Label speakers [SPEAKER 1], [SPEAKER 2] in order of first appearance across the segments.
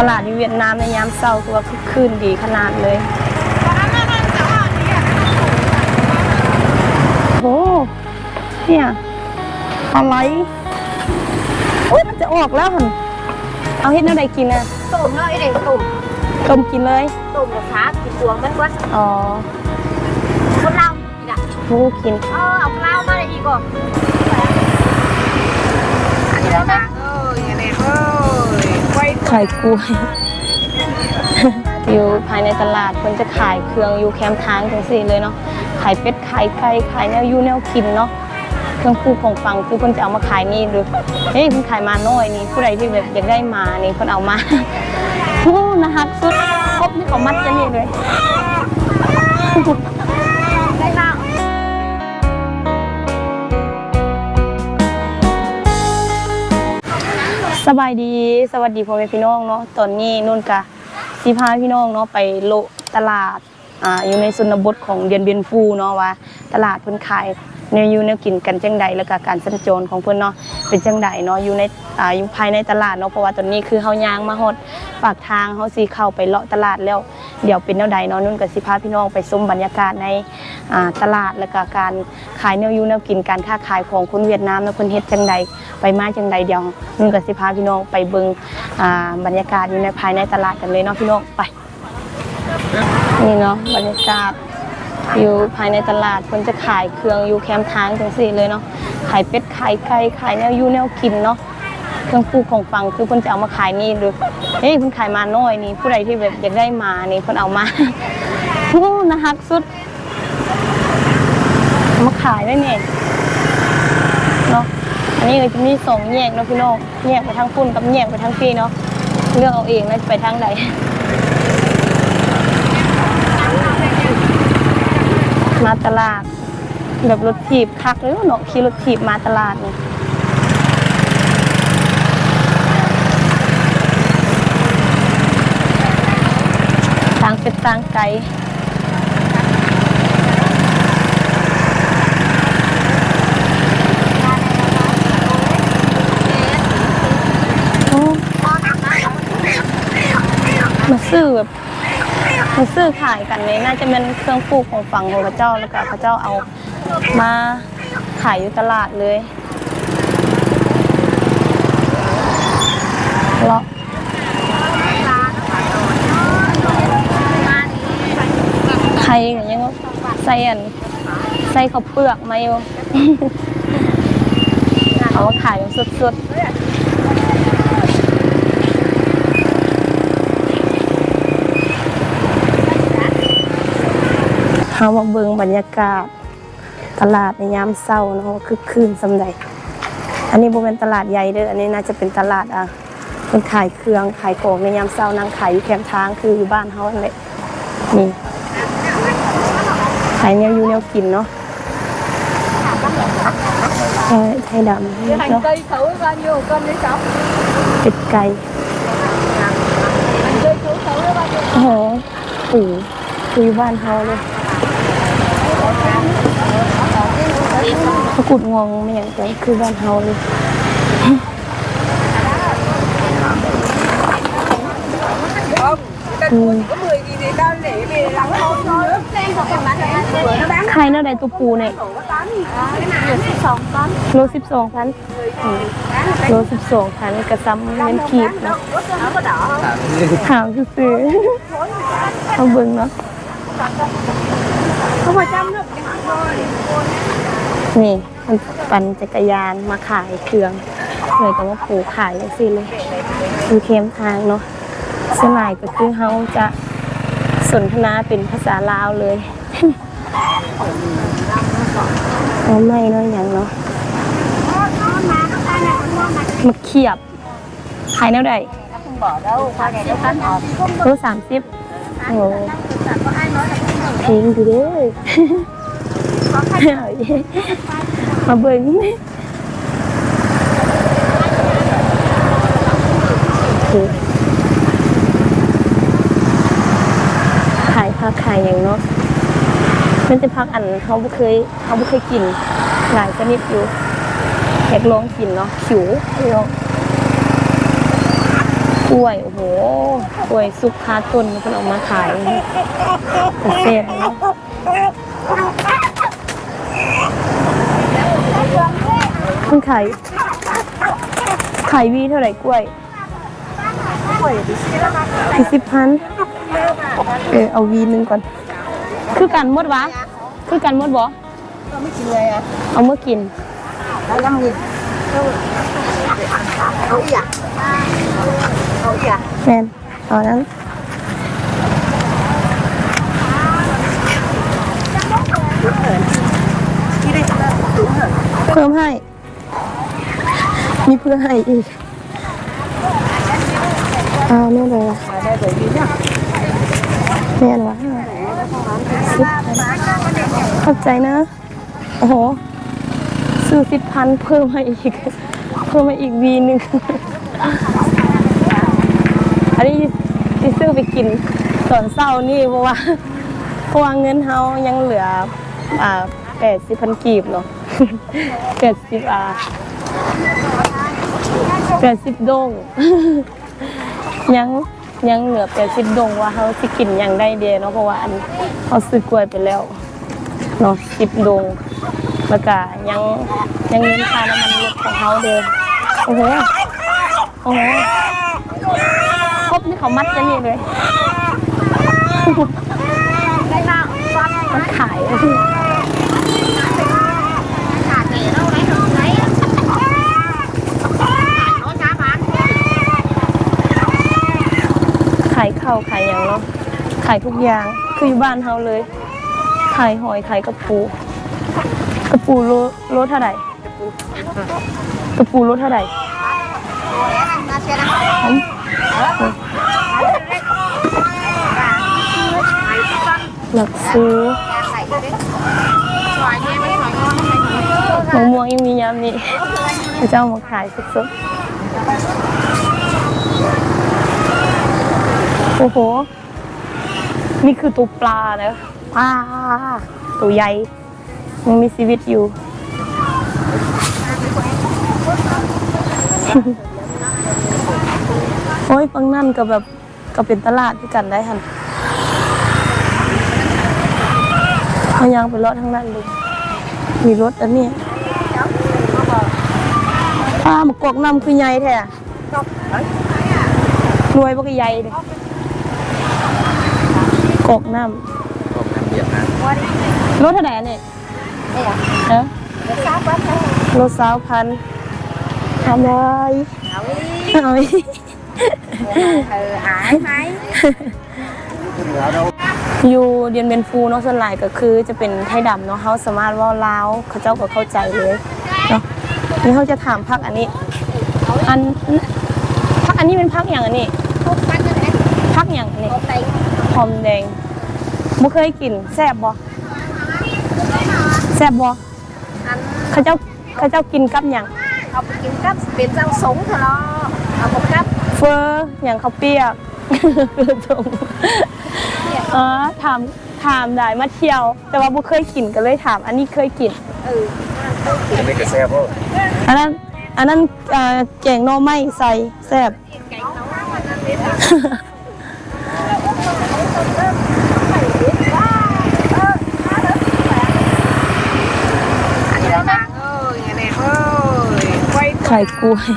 [SPEAKER 1] ตลาดที่เวียดนามในยามเช้าคือว่าคึกคืนดีขนาดเลยโอ้เนี่ยอะไรอุ้ยมันจะออกแล้วหันเอาเฮ็ดแนวใดกินอะ
[SPEAKER 2] ตุ่มเลยเด็กตุ่ม
[SPEAKER 1] ต้มกินเลย
[SPEAKER 2] ตุ่มกับขากินตัวมันวัด
[SPEAKER 1] อ๋อ
[SPEAKER 2] คนเราอีกอะ
[SPEAKER 1] ผู้กิน
[SPEAKER 2] เออเอาเหล้ามาเลยอีกก่อนอันนี้แล้วนะ
[SPEAKER 1] ขายกล้วย อยู่ภายในตลาดเพิ่นจะขายเครื่องอยู่แคมป์ทางจังซี่เลยเนาะขายเป็ดขายไก่ขายแนวอยู่แนวกินเนาะเครื่องปลูกของฟังคือเพิ่นจะเอามาขายนี่ดูเฮ้ยเพิ่นขายมาน้อยนี่ผู้ใดที่แบบอยากได้มานี่เพิ่นเอามาโอ้นะคะสุดครบนี่เขามัดจะนี่เลย สบายดีสวัสดีพ่อแม่พี่น้องเนาะตอนนี้นุ่นกะสิพาพี่น้องเนาะไปโลตลาดอ่าอยู่ในชนบทของเดียนเบียนฟูเนาะว่า ตลาดเพิ่นขายแนวอยู่แนวกินกันจังใดแล้วก็การสัญจรของเพิ่นเนาะเป็นจังใดเนาะอยู่ในอ่าอยู่ภายในตลาดเนาะเพราะว่าตอนนี้คือเฮายางมาฮอดปากทางเฮาสิเข้าไปเลาะตลาดแล้ว เดี๋ยวเป็นแนวใดเนาะนุ่นก็สิพาพี่น้องไปชมบรรยากาศในอ่าตลาดแล้วก็การขายแนวอยู่แนวกินการค้าขายของคนเวียดนามเนาะเพิ่นเฮ็ดจังใด ไปมาจังใดเดียวนุ่นกับสิพาพี่น้องไปเบิงอ่าบรรยากาศอยู่ในภายในตลาดกันเลยเนาะพี่น้องไปนี่เนาะบรรยากาศอยู่ภายในตลาดเพิ่นจะขายเครื่องอยู่แคมป์ทางจังซี่เลยเนาะขายเป็ดขายไก่ขายแนวอยู่แนวกินเนาะเครื่องปลูกของฟังคือเพิ่นจะเอามาขายนี่ดูเฮ้ยเพิ่นขายมาน้อยนี่ผู้ใดที่แบบอยากได้มานี่เพิ่นเอามาโอ้นะฮักสุดมาขายได้เนี่ย อันนี้ก็จะมีสองแยกเนาะพี่น้องแยกไปทางพุ่นกับแยกไปทางพี่เนาะเลือกเอาเองแล้วจะไปทางใดมาตลาด แบบรถถีบคักเลยเนาะขี่รถถีบมาตลาดเนี่ยต่างเป็นต่างไกล โอ้มา ซื้อแบบมาซื้อขายกันเลยน่าจะเป็นเครื่องปลูกของฝั่งของพระเจ้าแล้วก็พระเจ้าเอามาขายอยู่ตลาดเลยเลาะใครอย่างยังใส่อันใส่ข้าวเปลือกมาอยู่เอามาขายแบบสดๆ เฮามาเบิ่งบรรยากาศ ตลาดในยามเช้าเนาะว่าคือคืนสำใดอันนี้บ่เป็นตลาดใหญ่เด้ออันนี้น่าจะเป็นตลาดอะเป็นขายเครื่องขายของในยามเช้านางขายอยู่แคมป์ทางคืออยู่บ้านเฮานั่นแหละนี่ขายแนวอยู่แนวกินเนาะใช่ไทยดำ
[SPEAKER 2] cái hành
[SPEAKER 1] เนาะ
[SPEAKER 2] cây xấu bao nhiêu cân đấy cháu
[SPEAKER 1] เป็ดไก่
[SPEAKER 2] hành cây xấu xấu đấy bao nhiêu
[SPEAKER 1] โอ้โหปู่คืออยู่บ้านเฮาเลย พระกุดงวงไม่อย่างไรคือบ้านเฮาเลย
[SPEAKER 2] không người ta nuôi có 10 nghìn thì tao để về lắng thôi thôi lên rồi em bán vừa nó bán
[SPEAKER 1] ใครเน่าใดตัวปูเนี่ย
[SPEAKER 2] đủ có 8 nghìn cái này là sòng con
[SPEAKER 1] โลสิบสองพันโลสิบสองพันกระซ้ำเล่นขีดเนาะ
[SPEAKER 2] nó có đỏ không
[SPEAKER 1] ขาวซื้อๆเอาเบิ่งเนาะ
[SPEAKER 2] không phải trăm nữa
[SPEAKER 1] นี่มันปั่นจักรยานมาขายเครื่องเลยก็มาผูกขายอย่างสิเลยคือเข้มทางเนาะสวนหลายก็คือเขาจะสนทนาเป็นภาษาลาวเลยเอาไม่เนาะอย่างเนาะมาเขียบขายแนวใด
[SPEAKER 2] không bỏ đâu qua ngày đâu cắn hòm
[SPEAKER 1] โลสามสิบโอ้ เพลงอยู่เด้อมาเบิ่งขายผักขายอย่างเนาะมันจะพักอันเขาบ่เคยเขาบ่เคยกินหลายชนิดอยู่อยากลองกินเนาะขิวเนาะ กล้วย โอ้โหกล้วยสุกคาต้นเพิ่นเอามาขายเป็นเศษเนาะเพิ่นขายขายวีเท่าไหร่กล้วยสี่สิบพันเออเอาวีหนึงก่อน คือกันหมดวะ คือกันหมดบ่
[SPEAKER 2] ก็ไม่กินเลยอะ
[SPEAKER 1] เอาเมื่อกิน
[SPEAKER 2] แล้วยังมีเอาอีกอะเอาอีกอะ
[SPEAKER 1] แมนเอานั้น
[SPEAKER 2] เพิ่
[SPEAKER 1] มให้ มีเพื่อให้อีกเอาแน่เลยล่ะ
[SPEAKER 2] ได้เลยดีเนี่ย
[SPEAKER 1] แม่นวะขอบใจนะ โอ้โหซื้อสิบพันเพิ่มให้อีก เพิ่มมาอีกวีหนึ่ง นนี้ที่ซื้อไปกินตอนเศร้านี่เพราะว่าเพราะว่าเงินเฮายังเหลืออ่าแปดสิบพันกีบเนาะแปดสิบอ่าแปดสิบดงยังยังเหลือแปดสิบดงว่าเขาสิกินยังได้เดียเนาะเพราะว่าอันเขาซื้อกล้วยไปแล้วเนาะสิบดงแล้วก็ยังยังเงินค่าน้ำมันรถของเขาเด้อโอ้โหโอ้โห นี่เขามัดจะนี่เลย
[SPEAKER 2] ได้มาฟัน
[SPEAKER 1] มันขาย
[SPEAKER 2] ขาดเหเราไหนเราไหนเขาช้าพัน
[SPEAKER 1] ขายข้าวขายอย่างเนาะขายทุกอย่างคืออยู่บ้านเฮาเลยขายหอยขายกระปูกระปูโลโลเท่าไหร่กระปูโลเท่าไหร่
[SPEAKER 2] มาเชียร์นะ
[SPEAKER 1] อันหลักซื้อ
[SPEAKER 2] ใส่ดิสวยเนี่ยไม่สวยงอนทำไม
[SPEAKER 1] มะม่วงยังมียามนี้พระเจ้ามาขายสดๆ โอ้โห นี่คือตัวปลาเนะปลาตัวใหญ่ยังมีชีวิตอยู่โอ้ยฟังนั่นก็แบบก็เป็นตลาดที่กันได้หัน เขายังไปรถทั้งนั้นเลย มีรถอันนี้ปลาหมกกอกน้ำคือใหญ่แท้รวยบ่ก็ใหญ่เลยกอกน้ำรถเท่าไหร่อันนี่เออ
[SPEAKER 2] สาวบ้านเขา
[SPEAKER 1] รถสาวพันทำเลย
[SPEAKER 2] เอา
[SPEAKER 1] เอาอีก
[SPEAKER 2] เออหายไหม
[SPEAKER 1] อยู่เดียนเบนฟูเนาะส่วนหลายก็คือจะเป็นไทยดำเนาะเขาสามารถเว่าลาวเขาเจ้าก็เข้าใจเลยเนาะนี่เขาจะถามพักอันนี้ อันพักอันนี้เป็นพักอย่างอันนี้
[SPEAKER 2] พบกันเลยนะ
[SPEAKER 1] พักอย่างอันนี้
[SPEAKER 2] พบไป
[SPEAKER 1] หอมแดงบ่เคยกินแซ่บบ่แซ่บบ่
[SPEAKER 2] อัน
[SPEAKER 1] เขาเจ้าเขาเจ้ากินกับหยัง
[SPEAKER 2] เอาไปกินกับเป็นเจ้าสงเถอะเนาะเอาไปกับ
[SPEAKER 1] เฟออย่างข้าวเปียกคือตร งอ๋อถามถามได้มาเที่ยว แต่ว่าบ่เคยกินก็เลยถาม อันนี้เคยกิน
[SPEAKER 2] เออ
[SPEAKER 3] อันนี้ก็แซ่บเพราะ
[SPEAKER 1] อันนั้น อันนั้นอ่าแกงหน่อไม้ใส่แซ่บ
[SPEAKER 2] แกงน้องมันนั่นเลยนะอันนี้นางเอ้ยอันนี้เอ้ยไว้
[SPEAKER 1] ไข่กล้วย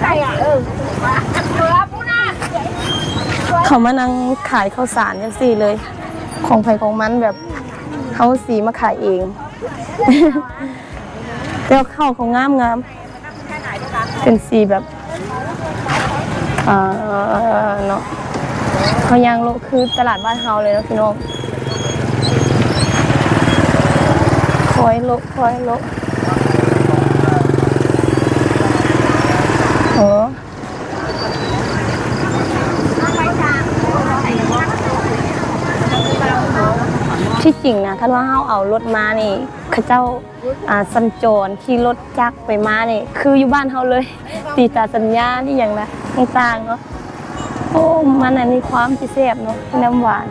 [SPEAKER 2] ใส่อะเออ เขา
[SPEAKER 1] มานั่งขายข้าวสารกันสี่เลย ของไผ่ของมันแบบเขาสีมาขายเองแต่ว่าข้าขางงามงามเป็นสีแบบเอ่อเนาะเขายางโลคือตลาดบ้านเฮาเลยนะพี่น้องคอยโลคอยโลโอ้ ที่จริงนะคันว่าเฮาเอารถมานี่เขาเจ้าอ่าสัญจรขี่รถจักรไปมานี่คืออยู่บ้านเฮาเลยตีตาสัญญานี่อย่างนะต่างๆเนาะโอ้มันอันนี้ความพิเศษเนาะน้ำหวาน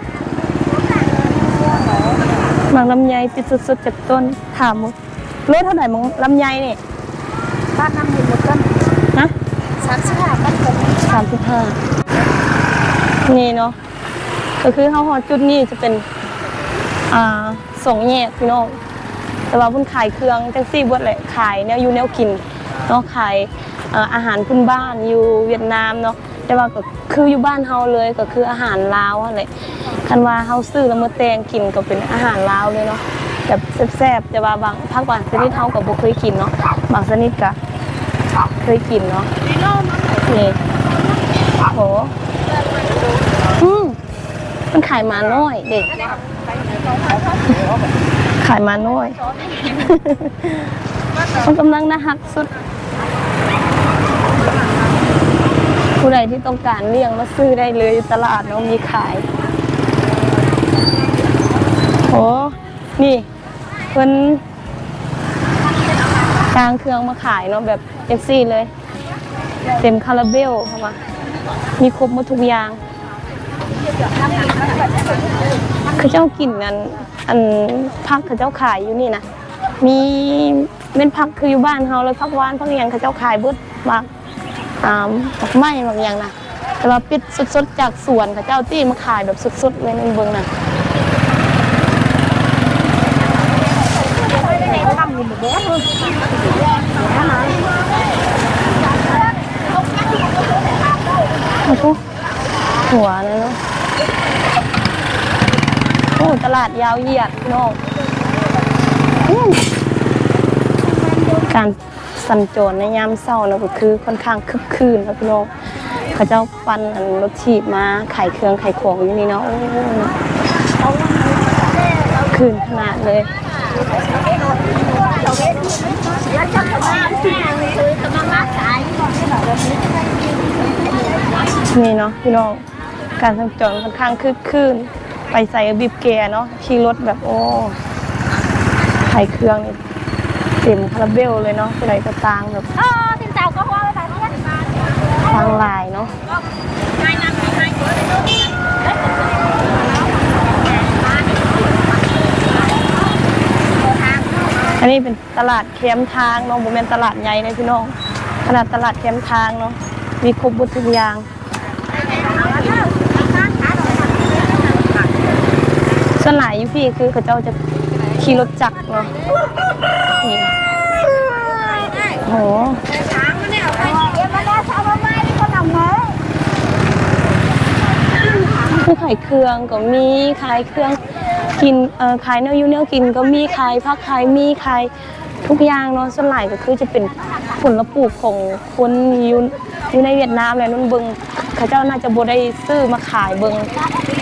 [SPEAKER 1] บางลำไยติดสดๆจากต้นถามมึงรถเท่าไหร่มึงลำไยนี่
[SPEAKER 2] บ้านน้ำมีหมดกัน
[SPEAKER 1] นะ
[SPEAKER 2] สามสิบห้าพันคน
[SPEAKER 1] สามสิบห้านี่เนาะก็คือเฮาฮอดจุดนี้จะเป็น อ่าสองแยกพี่น้องแต่ว่าเพิ่นขายเครื่องจังซี่เบิดแหละขายแนวอยู่แนวกินเนาะขายอาหารพื้นบ้านอยู่เวียดนามเนาะแต่ว่าก็คืออยู่บ้านเฮาเลยก็คืออาหารลาวนั่นแหละคันว่าเฮาซื้อแล้วมาแตงกินก็เป็นอาหารลาวเลยเนาะแบบแซ่บๆแต่ว่าบางภาคบางชนิดเฮาก็บ่เคยกินเนาะบางชนิดก็เคยกินเนาะนี่โหอืมมันขายมาน้อยเด็ก ขายมาน้อยมันกำลังน่าฮักสุด ผู้ใดที่ต้องการเลี้ยงมาซื้อได้เลยตลาดเนาะมีขาย โอ้นี่เพิ่นกลางเครื่องมาขายเนาะแบบเอฟซี่เลย เต็มคาราเบลเข้ามา มีครบหมดทุกอย่าง เขาเจ้ากินกันอันพักเขาเจ้าขายอยู่นี่นะมีเป็นพักคืออยู่บ้านเฮาเลยพักหวานพักอหยังเขาเจ้าขายเบิดบางอ่าผักไม้บางอย่างนะแต่ว่าปิดสดๆจากสวนเขาเจ้าตี้มาขายแบบสดๆเลยในเบิงน่ะ
[SPEAKER 2] ทำอยู่แบบนี้
[SPEAKER 1] โอ้โหหัวนะเนาะโอ้ ตลาดยาวเหยียดโน้องอืมการสัญจรในยามเช้านะก็คือค่อนข้างคึกคืนนะพี่น้องเขาเจ้าปันอันรถถีบมาขายเครื่องขายของอยู่นี่เนาะโอ้คืนขนาดเลย
[SPEAKER 2] แล้วจะทำมาคือทำมาขาย
[SPEAKER 1] นี่เนาะพี่น้องการสัญจรค่อนข้างคึกคืน ไปใส่บีบแกเนาะขี่รถแบบโอ้ขายเครื่องนี่เต็มคาราเบลเลยเนาะอะไรก็ตางแบบ
[SPEAKER 2] เออสินเจ้าก็ว่าไปแบบนี้
[SPEAKER 1] ทางลายเนาะอันนี้เป็นตลาดแคมทางเนาะโมเมนตลาดใหญ่เลยพี่น้อง ขนาดตลาดแคมทางเนาะ มีครบหมดทุกอย่าง ส่วนหลายอยู่พี่คือเขาเจ้าจะขี่รถจักรเนาะนี่โหคือขายเครื่องก็มีขายเครื่องกินเอ่อขายเนื้อยูเนื้อกินก็มีขายผักขายมีขายทุกอย่างเนาะส่วนหลายก็คือจะเป็นผลปลูกของคนอยู่อยู่ในเวียดนามแหละนุ่นเบิง เขาเจ้าน่าจะบได้ซื้อมาขายเบิง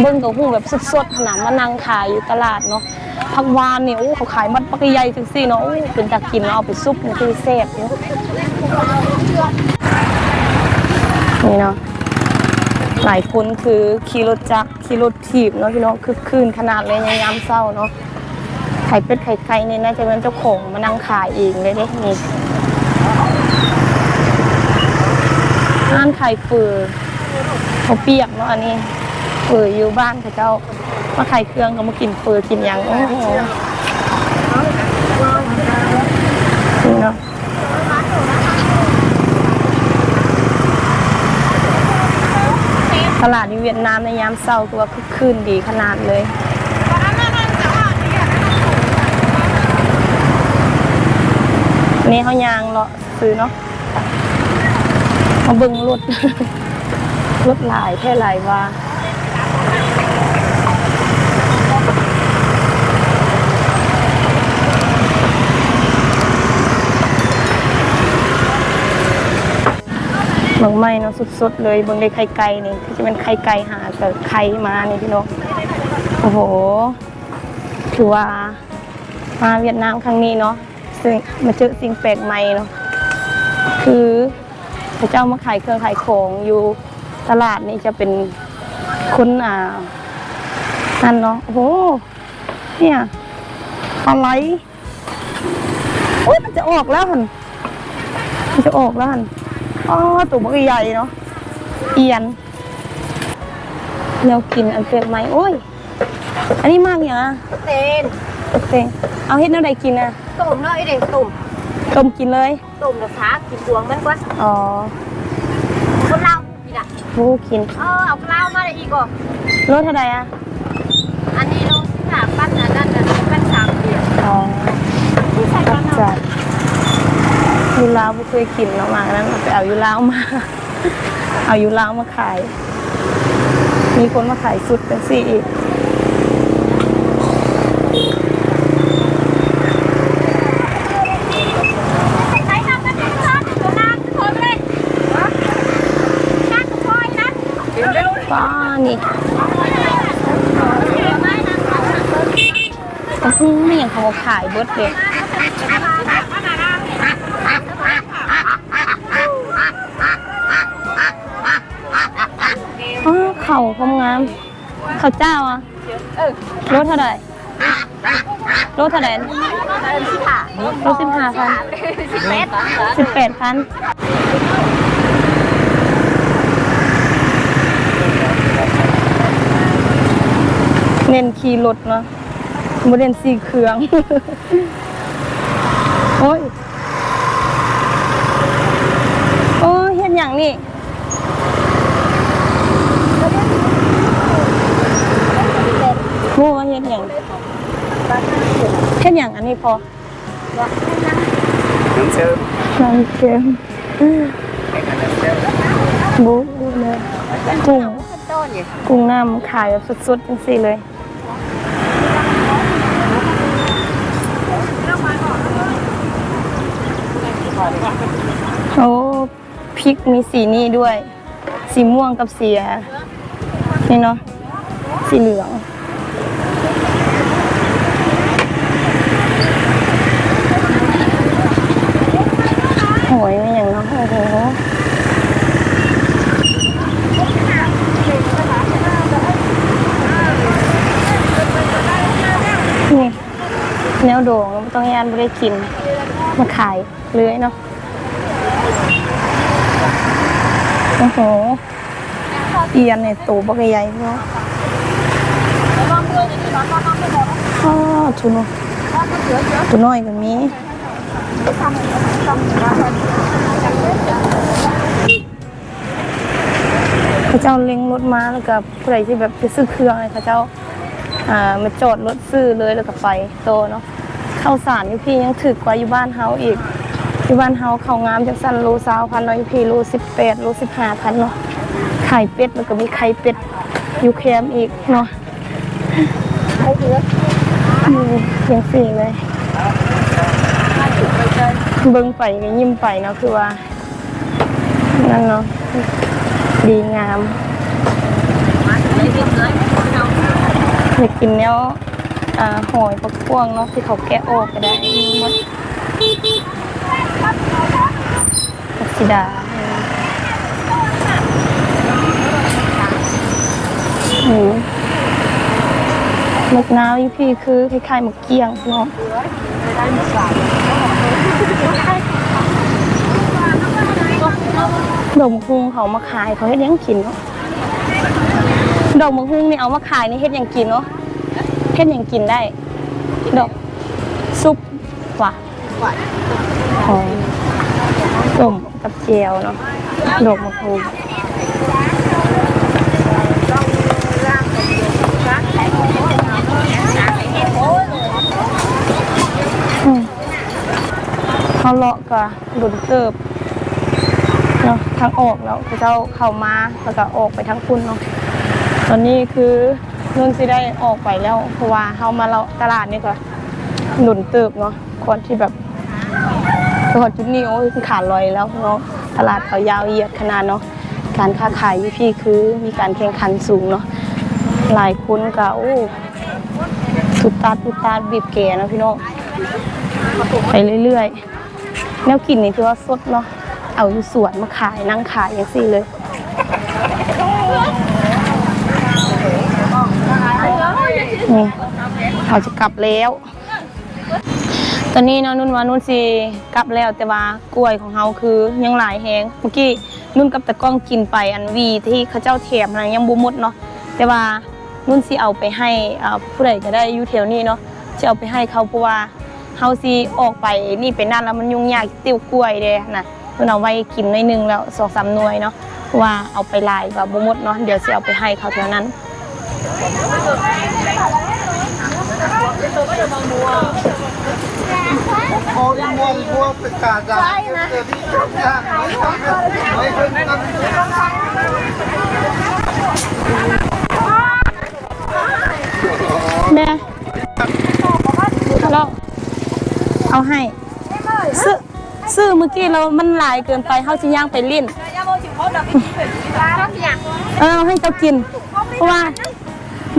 [SPEAKER 1] เบิงกับหูแบบสดๆขนาดมานั่งขายอยู่ตลาดเนาะผักหวานเนี่ยโอ้เขาขายมัดปักใหญ่จังซี่เนาะโอ้เป็นตากินเนาเอาไปซุปนี่คือแซ่บเนาะนี่เนาะหลายคนคือขี่รถจักรขี่รถถีบเนาะพี่น้องคือคืนขนาดเลยในยามเศร้าเนาะไข่เป็ดไข่ไก่เนี่ยน่าจะเป็นเจ้าของมานั่งขายเองเลยเด้นี่ร้านไขายเฟือ เขาเปียกเนาะอันนี้เฟืออยู่บ้านเขาเจ้ามาขายเครื่องก็มากินเฟือกินยังโอ้โหนี่เนาะตลาดในเวียดนามในยามเช้าคือว่าคึกคืนดีขนาดเลยนี่เขายางเลาะซื้อเนาะมาบิ่งรถ รถหลายแค่หลายว่าเมืองไม่เนาะสุดๆเลยบิ่งได้ไข่ไก่นี่ที่จะเป็นไข่ไก่หาแต่ไข่มานี่พี่น้องโอ้โหถือว่ามาเวียดนามครั้งนี้เนาะซึ่งมาเจอสิ่งแปลกใหม่เนาะคือพระเจ้ามาขายเครื่องขายของอยู่ ตลาดนี่จะเป็นคนอ่านั่นเนาะโอ้โหเนี่ยอะไรอุ้ยมันจะออกแล้วหันมันจะออกแล้วหันอ๋อตัวมันก็ใหญ่เนาะเอียนแนวกินอันเปรียกไหมโอ้ย อันนี้มากอย่างอะ
[SPEAKER 2] เต้น
[SPEAKER 1] โอเคเอาเฮ็ดแนวใดกินอะ
[SPEAKER 2] ตุ่มเลยเด็กตุ่ม
[SPEAKER 1] ต้มกินเลย
[SPEAKER 2] ตุ่มนะช้ากินพวงมันกว่า
[SPEAKER 1] อ๋อ ทูกิน
[SPEAKER 2] เออเอาเปล่ามาเลยอีกอะ
[SPEAKER 1] รสเท่าไหร่อะ
[SPEAKER 2] อันนี้เราสามปั้นอันนั้นอันนี้ปั้นสามเดียว
[SPEAKER 1] อ๋อ
[SPEAKER 2] ที่ใส่
[SPEAKER 1] ตั
[SPEAKER 2] ปั้
[SPEAKER 1] บ
[SPEAKER 2] น
[SPEAKER 1] จัดยูลาวบ่เคยกินเนาะมานั้นเอาไปเอายูลาวมา เอายูลาวมาขาย มีคนมาขายสุดเป็นสี่อีก
[SPEAKER 2] ใส่น้ำมันเป็นช้อนตัวน้ำตัวเลยน้ำตัวคอยนะ
[SPEAKER 1] ป้านี่ก็คือไม่อย่างเขาขายเบิดเลยอ๋อเข่าคมงาม เขาวเจ้าอะรถเท่าไหร่รถเท่าไหร่
[SPEAKER 2] สิบห้าร
[SPEAKER 1] ถสิบห้าพัน
[SPEAKER 2] สิบเมตร
[SPEAKER 1] สิบแปดพัน เน้นขี่รถเนาะบ่เน้นสีเครื่อง โอ้ย โอ้ยเฮ็ดหยังนี่โอ้ว่าเฮ็ดหยังเฮ็ดหยังอันนี้พอ
[SPEAKER 3] น้ำเชื่อม
[SPEAKER 1] น้ำเค็ม
[SPEAKER 3] ให้กันน้ำเชื่อม
[SPEAKER 1] บุ๊กเลยกุ้ง
[SPEAKER 2] ต้นอยู่
[SPEAKER 1] กุ้งน้ำขายแบบสดๆจังซี่เลย โอ้พริกมีสีนี้ด้วย สีม่วงกับสีนี่เนาะสีเหลืองหอยไม่อย่างเนาะโอ้โหนี่แนวโด่งต้องยานไม่ได้กิน มาขายเลื้อยเนาะโอ้โหเอียนเนี่ยตัวบักใหญ่เนาะอ๋อทุนตัวน้อยก็มีเขาเจ้าเล็งรถมาแล้วก็ผู้ใดที่แบบจะซื้อเครื่องอะไรเขาเจ้าอ่ามาจอดรถซื้อเลยแล้วก็ไปโตเนาะ ข้าวสารอยู่พี่ยังถึกกว่าอยู่บ้านเฮาอีก อยู่บ้านเฮาเขางามจากสันโลสาวพันเนาะอยู่พี่โลสิบแปดโลสิบห้าพันเนาะไข่เป็ดแล้วก็มีไข่เป็ดอยู่แคมอีกเนาะไข่เผือกยังสี่เลยเบิ่งไปก็ยิ้มไปเนาะคือว่านั่นเนาะดีงามอยากกินแนว อ่าหอยปักพวงเนาะที่เขาแกะออกก็ได้มีหมดผักสีดาอืมหมกนาวอยู่พี่คือคล้ายๆหมกเกี้ยงเนาะดอกมะฮุงเขามาขายเขาเฮ็ดยังกินเนาะดอกมะฮุงนี่เอามาขายนี่เฮ็ดยังกินเนาะ เฮ็ดหยังกินได้ ดอกซุปว่ะอ๋อต้มกับเจียวเนาะดอกมะฮุ่งอืมเขาเลาะกะดุนเติบเนาะทางออกแล้วเขาเจ้าเข้ามาแล้วก็ออกไปทางคุณเนาะตอนนี้คือ นุ่นสิได้ออกไปแล้ว เพราะว่าเฮามาเราตลาดนี่ก็หนุนเติบเนาะคนที่แบบพอจุดนี้โอ้ยขาดลอยแล้วเนาะตลาดเขายาวเหยียดขนาดเนาะการค้าขายพี่คือมีการแข่งขันสูงเนาะหลายคนก็โอ้ตุดตาตุดตาบีบแกเนะพี่น้องไปเรื่อยๆแนวกินนี่คือว่าสดเนาะเอาอยู่สวนมาขายนั่งขายอย่างสี่เลย นี่เขาจะกลับแล้ว ตอนนี้เนะนุ่นว่านุ่นสิกลับแล้วแต่ว่ากล้วยของเขาคือยังหลายแหงเมื่อกี้นุ่นกับตะก้องกินไปอันวีที่เขาเจ้าแถมนะยังบ่หมดเนาะแต่ว่านุ่นสิเอาไปให้ผู้ใดก็ได้อยู่แถวนี้เนาะจะเอาไปให้เขาเพราะว่าเฮาสิออกไปนี่ไปนั่นแล้วมันยุ่งยากติวกล้วยเด้นะนุ่นเอาไว้กินหน่อยนึงแล้วสองสามหน่วยเนาะว่าเอาไปลายกับบ่หมดเนาะเดี๋ยวสิเอาไปให้เขาเท่านั้น
[SPEAKER 2] โอ้ยมัวมัวเป็นกาดใช่นะไม่ขึ้นกัน
[SPEAKER 1] แม่เราเอาให้ซื้อซื้อเมื่อกี้เรามันหลายเกินไปเฮาสิย่างไปลิ้นเออให้เจ้ากิน เพราะว่า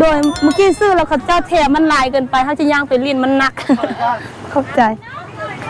[SPEAKER 1] โดยเมื่อกี้ซื้อแล้วเขาเจ้าแถมมันหลายเกินไปเฮาสิย่างไปลิ้นมันหนัก เข้าใจ
[SPEAKER 2] เ